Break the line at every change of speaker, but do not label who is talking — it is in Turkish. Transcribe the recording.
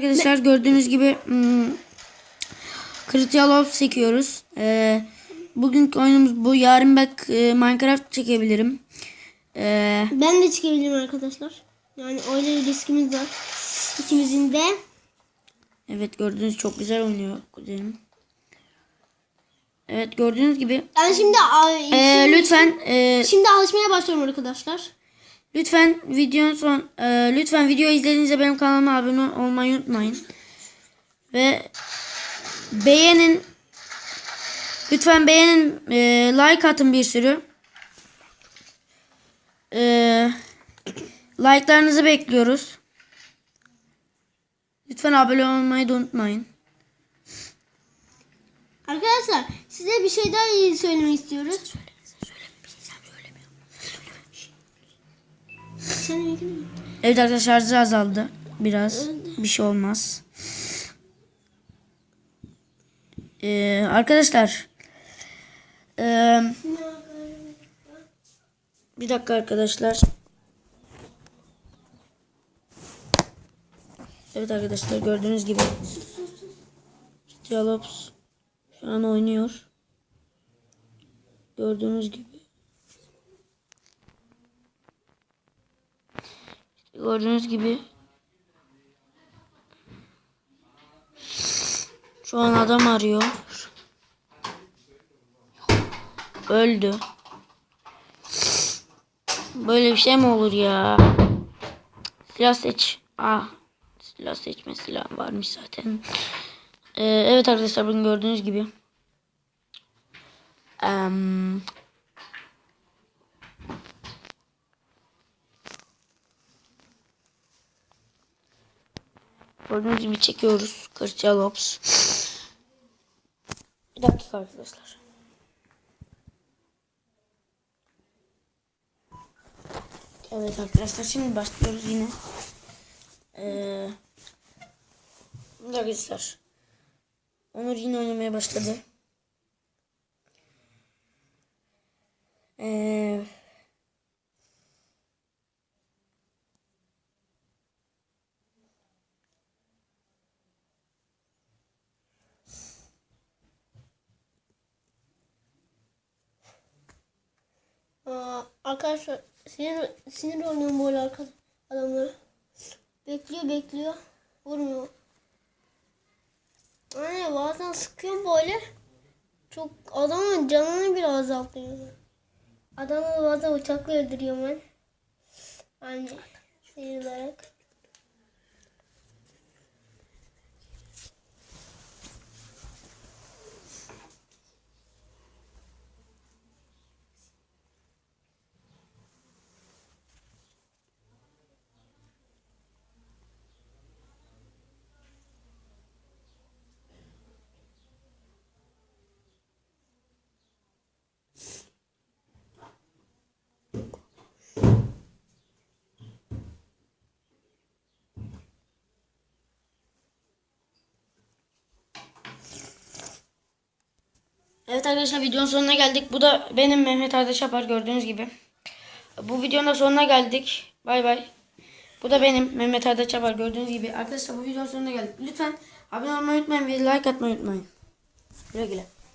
arkadaşlar gördüğünüz gibi hmm, Critical Ops çekiyoruz. Ee, bugünkü oyunumuz bu. Yarın belki e, Minecraft çekebilirim. Ee,
Ben de çıkabilirim arkadaşlar. Yani öyle bir riskimiz var. İkimizin de.
evet gördüğünüz çok güzel oynuyor kuzenim. Evet gördüğünüz gibi.
Ben şimdi
Ee,
şimdi,
lütfen e,
şimdi alışmaya başlıyorum arkadaşlar.
Lütfen videonun son e, lütfen video izlediğinizde benim kanalıma abone olmayı unutmayın. Ve beğenin lütfen beğenin e, like atın bir sürü. E, like'larınızı bekliyoruz. Lütfen abone olmayı da unutmayın.
Arkadaşlar size bir şey daha söylemek istiyoruz. Sen?
Evet arkadaşlar şarjı azaldı. Biraz. Bir şey olmaz. Ee, arkadaşlar. Ee, bir dakika arkadaşlar. Evet arkadaşlar gördüğünüz gibi. Dialops şu an oynuyor. Gördüğünüz gibi. Gördüğünüz gibi şu an adam arıyor. Öldü. Böyle bir şey mi olur ya? Silah seç. Ah, silah seçme silah varmış zaten. Ee, evet arkadaşlar bugün gördüğünüz gibi. Em, Gördüğünüz gibi çekiyoruz. Critical Ops. Bir dakika arkadaşlar. Evet arkadaşlar şimdi başlıyoruz yine. Ee, arkadaşlar. Onur yine oynamaya başladı. Ee,
arkadaşlar sinir, sinir oynuyorum böyle arka adamlara. Bekliyor bekliyor. Vurmuyor. Anne bazen sıkıyorum böyle. Çok adamın canını bile azaltıyor. Adamı bazen uçakla öldürüyorum ben. Anne sinir olarak.
Evet arkadaşlar videonun sonuna geldik. Bu da benim Mehmet Arda Yapar gördüğünüz gibi. Bu videonun da sonuna geldik. Bay bay. Bu da benim Mehmet Arda Yapar gördüğünüz gibi. Arkadaşlar bu videonun sonuna geldik. Lütfen abone olmayı unutmayın ve like atmayı unutmayın. Güle güle.